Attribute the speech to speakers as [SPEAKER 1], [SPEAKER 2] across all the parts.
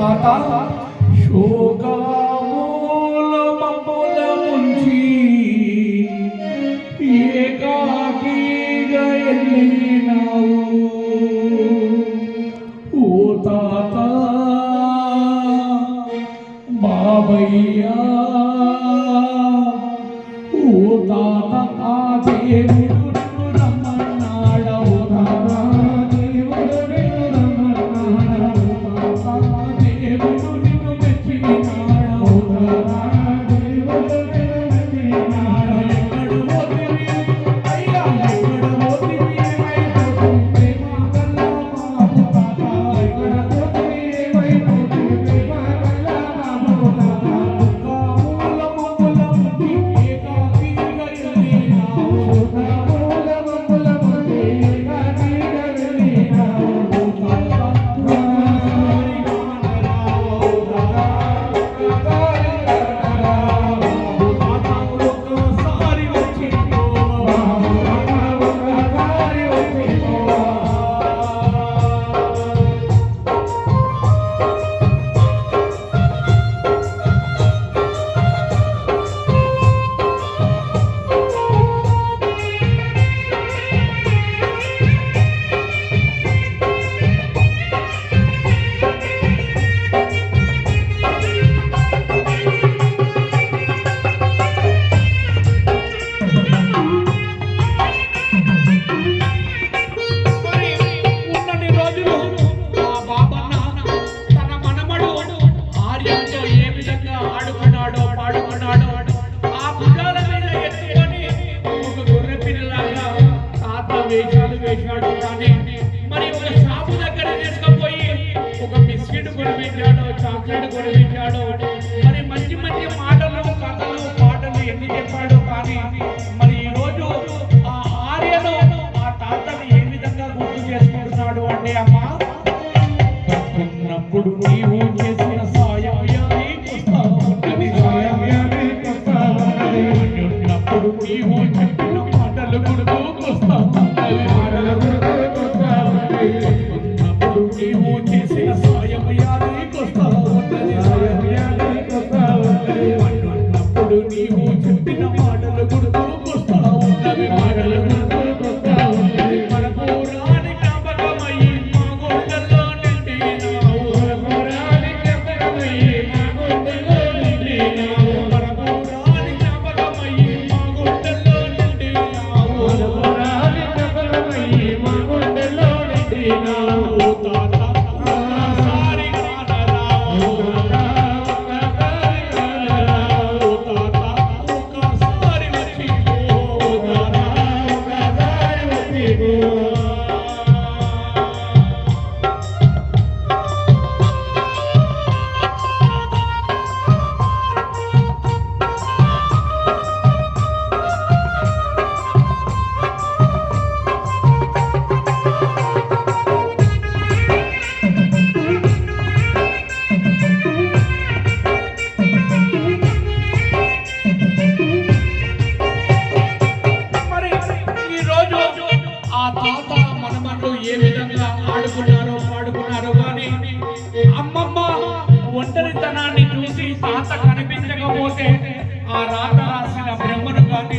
[SPEAKER 1] তাতা শোকা అన్నప్పుడు నీవు చెప్పిన మాటలు గుర్తుకొస్తా ఉన్నవి మాటలు అమ్మమ్మ ఒంటరితనాన్ని చూసి తాత కనిపించకపోతే ఆ రాత రాసిన బ్రహ్మను కానీ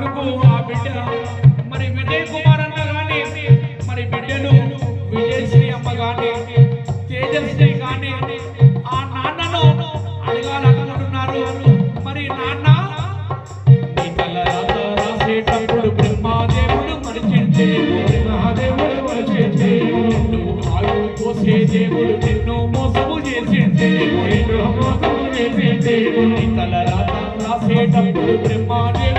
[SPEAKER 1] కొడుకు ఆ బిడ్డ. మరి విజయ్ కుమార్ అన్నారు కానీ మరి బిడ్డను విజయశ్రీ అమ్మ కానీ తేజశ్రీ కానీ ఆ నాన్నను అడగాలనుకుంటున్నారు. మరి నాన్న రాసేటప్పుడు బ్రహ్మాదేవుడు మరిచించే మహాదేవుడు మరిచించే ఆయువు కోసే దేవుడు నిన్ను మోసము చేసిందే. మోసము చేసిందే. తల రాసేటప్పుడు బ్రహ్మాదేవుడు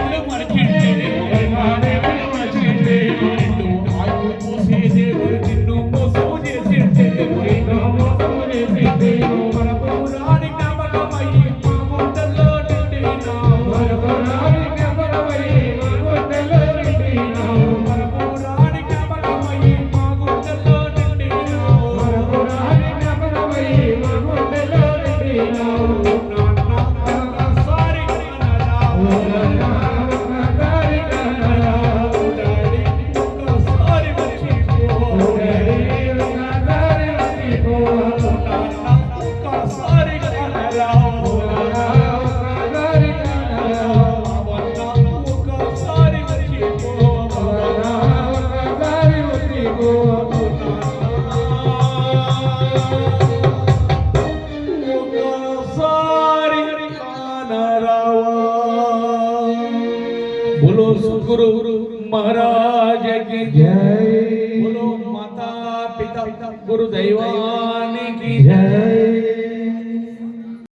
[SPEAKER 1] રાવણ બોલો સદગુરુ મહારાજ કી જય. બોલો માતા પિતા ગુરુ દૈવાની કી જય.